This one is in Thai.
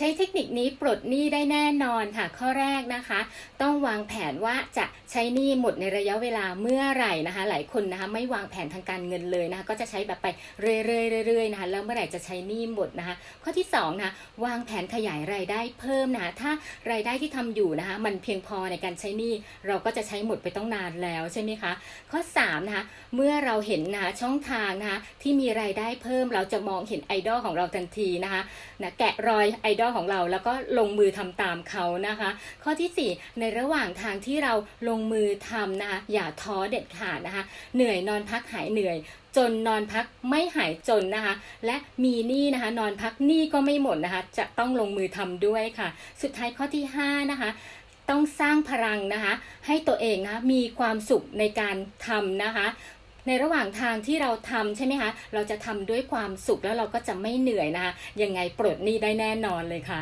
ใช้เทคนิคนี้ปลดหนี้ได้แน่นอนค่ะ ข้อแรกนะคะ ต้องวางแผนว่าจะใช้หนี้หมดในระยะเวลาเมื่อไหร่นะคะ หลายคนนะคะไม่วางแผนทางการเงินเลยนะคะ ก็จะใช้แบบไปเรื่อยๆเรื่อยๆนะคะ แล้วเมื่อไหร่จะใช้หนี้หมดนะคะ ข้อที่สองนะคะวางแผนขยายรายได้เพิ่มนะคะถ้ารายได้ที่ทำอยู่นะคะ มันเพียงพอในการใช้หนี้เราก็จะใช้หมดไปต้องนานแล้วใช่ไหมคะข้อ3นะคะเมื่อเราเห็นนะคะช่องทางนะคะที่มีรายได้เพิ่มเราจะมองเห็นไอดอลของเราทันทีนะคะนะแกะรอยไอดอลของเราแล้วก็ลงมือทำตามเขานะคะ ข้อทีสี่ 4 ในระหว่างทางที่เราลงมือทำนะคะอย่าท้อเด็ดขาดนะคะ เหนื่อยนอนพักหายเหนื่อยจนนอนพักไม่หายจนนะคะ และมีหนี้นะคะ นอนพักหนี้ก็ไม่หมดนะคะ จะต้องลงมือทำด้วยค่ะ สุดท้ายข้อที่ 5 นะคะต้องสร้างพลังนะคะ ให้ตัวเองนะคะมีความสุขในการทำนะคะ ในระหว่างทางที่เราทำใช่ไหมคะ เราจะทำด้วยความสุขแล้วเราก็จะไม่เหนื่อยนะคะ ยังไงปลดหนี้ได้แน่นอนเลยค่ะ